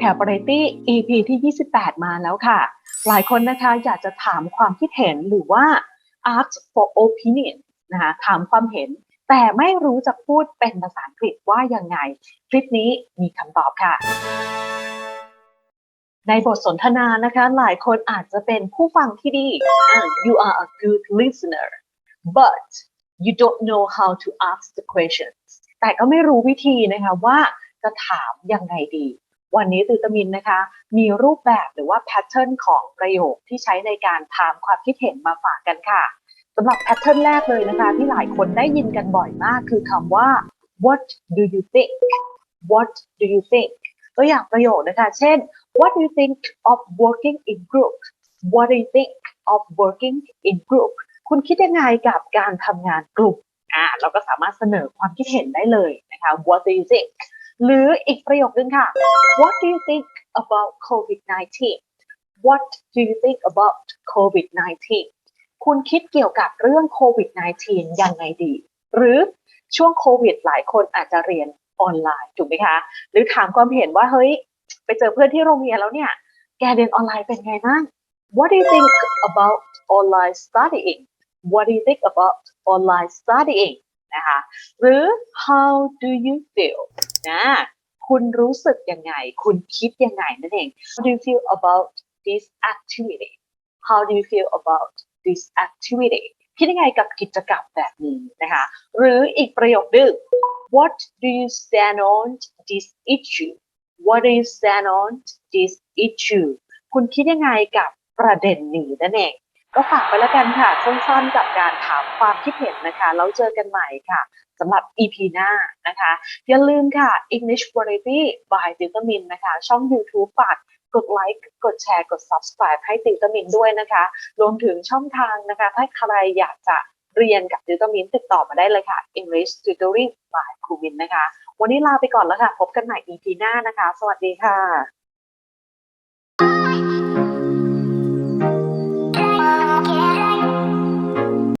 Care Variety EP ที่ 28 มาแล้วค่ะ หลายคนนะคะอยากจะถามความคิดเห็นหรือว่า ask for opinion นะคะถามความเห็น แต่ไม่รู้จะพูดเป็นภาษาอังกฤษว่ายังไง คลิปนี้มีคำตอบค่ะ ในบทสนทนานะคะ หลายคนอาจจะเป็นผู้ฟังที่ดี you are a good listener but you don't know how to ask the questions แต่ก็ไม่รู้วิธีนะคะว่าจะถามยังไงดี วันนี้ตือตมินนะคะ มีรูปแบบหรือว่าแพทเทิร์นของประโยคที่ใช้ในการถามความคิดเห็นมาฝากกันค่ะสำหรับแพทเทิร์นแรกเลยนะคะ ที่หลายคนได้ยินกันบ่อยมากคือคำว่า what do you think what do you think ตัวอย่างประโยคนะคะ เช่น what do you think of working in group what do you think of working in group คุณคิดยังไงกับการทำงานกลุ่มอ่าเราก็สามารถเสนอความคิดเห็นได้เลยนะคะ what do you think หรืออีกประโยคนึงค่ะ what do you think about COVID-19 what do you think about COVID-19 คุณคิดเกี่ยวกับเรื่องโควิด -19 ยังไงดี หรือช่วงโควิด หลายคนอาจจะเรียนออนไลน์ถูกไหมคะ หรือถามความเห็นว่าเฮ้ย ไปเจอเพื่อนที่โรงเรียนแล้วเนี่ย แกเรียนออนไลน์เป็นไงบ้าง What do you think about online studying What do you think about online studying นะคะ หรือ How do you feel นะ คุณรู้สึกยังไง คุณคิดยังไงนั่นเอง How do you feel about this activity How do you feel about this activity คิดยังไงกับกิจกรรมแบบนี้นะคะ หรืออีกประโยคนึง What do you stand on this issue What do you stand on this issue คุณคิดยังไงกับประเด็นนี้นั่นเอง ก็ฝากไปแล้วกันค่ะ สั้นๆกับการถามความคิดเห็นนะคะแล้วเจอกันใหม่ค่ะสำหรับ EP หน้านะคะ อย่าลืมค่ะ English Variety by ติวตามินนะคะ ช่อง YouTube ฝากกดไลค์กดแชร์กด subscribe ให้ติวตามินด้วยนะคะ รวมถึงช่องทางนะคะ ถ้าใครอยากจะเรียนกับติวตามินติดต่อมาได้เลยค่ะ English Tutoring by ครูมินนะคะ วันนี้ลาไปก่อนแล้วค่ะ พบกันใหม่ EP หน้านะคะ สวัสดีค่ะ